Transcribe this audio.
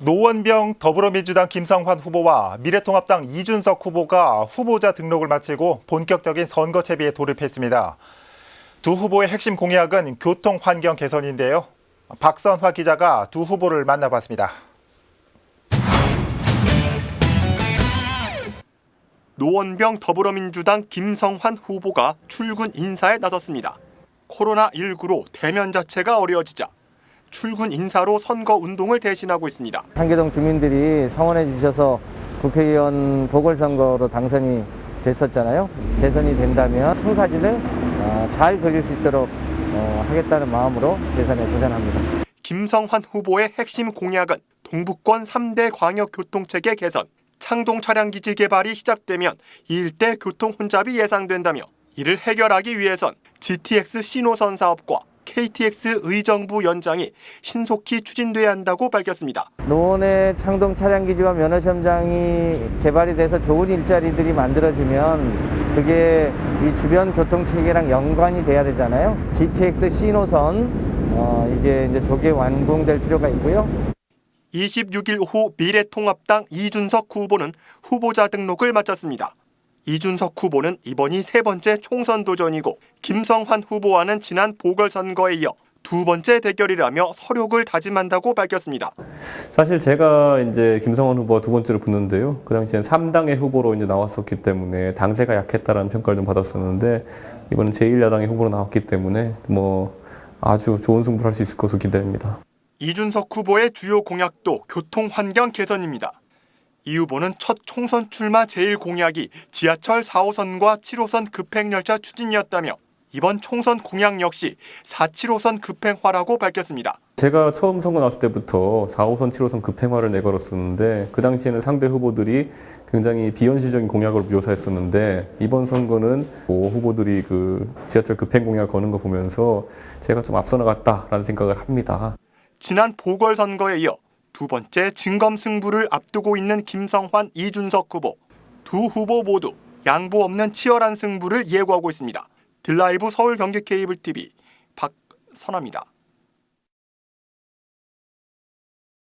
노원병 더불어민주당 김성환 후보와 미래통합당 이준석 후보가 후보자 등록을 마치고 본격적인 선거 채비에 돌입했습니다. 두 후보의 핵심 공약은 교통 환경 개선인데요. 박선화 기자가 두 후보를 만나봤습니다. 노원병 더불어민주당 김성환 후보가 출근 인사에 나섰습니다. 코로나19로 대면 자체가 어려워지자 출근 인사로 선거 운동을 대신하고 있습니다. 한계동 주민들이 성원해 주셔서 국회의원 보궐선거로 당선이 됐었잖아요. 재선이 된다면 청사진을 어, 잘 그릴 수 있도록 어, 하겠다는 마음으로 재선에 도전합니다. 김성환 후보의 핵심 공약은 동북권 3대 광역교통체계 개선, 창동 차량기지 개발이 시작되면 이 일대 교통 혼잡이 예상된다며 이를 해결하기 위해선 GTX 신호선 사업과 KTX 의정부 연장이 신속히 추진돼야 한다고 밝혔습니다. 노원의 창동 차량기지와 면허시험장이 개발이 돼서 좋은 일자리들이 만들어지면 그게 이 주변 교통체계랑 연관이 돼야 되잖아요. GTX 신호선 어, 이게 이제 조기 완공될 필요가 있고요. 26일 오후 미래통합당 이준석 후보는 후보자 등록을 마쳤습니다. 이준석 후보는 이번이 세 번째 총선 도전이고 김성환 후보와는 지난 보궐선거에 이어 두 번째 대결이라며 서력을 다짐한다고 밝혔습니다. 사실 제가 이제 김성원 후보가 두 번째로 붙는데요. 그 당시엔 3당의 후보로 이제 나왔었기 때문에 당세가 약했다라는 평가를 좀 받았었는데 이번엔 제1야당의 후보로 나왔기 때문에 뭐 아주 좋은 승부를 할 수 있을 것으로 기대됩니다. 이준석 후보의 주요 공약도 교통 환경 개선입니다. 이 후보는 첫 총선 출마 제일 공약이 지하철 4호선과 7호선 급행열차 추진이었다며 이번 총선 공약 역시 4.7호선 급행화라고 밝혔습니다. 제가 처음 선거 나왔을 때부터 4호선, 7호선 급행화를 내걸었었는데 그 당시에는 상대 후보들이 굉장히 비현실적인 공약으로 묘사했었는데 이번 선거는 뭐 후보들이 그 지하철 급행 공약을 거는 거 보면서 제가 좀 앞서 나갔다라는 생각을 합니다. 지난 보궐선거에 이어 두 번째 진검 승부를 앞두고 있는 김성환, 이준석 후보. 두 후보 모두 양보 없는 치열한 승부를 예고하고 있습니다. 들라이브 서울 경기 케이블 TV 박선아입니다.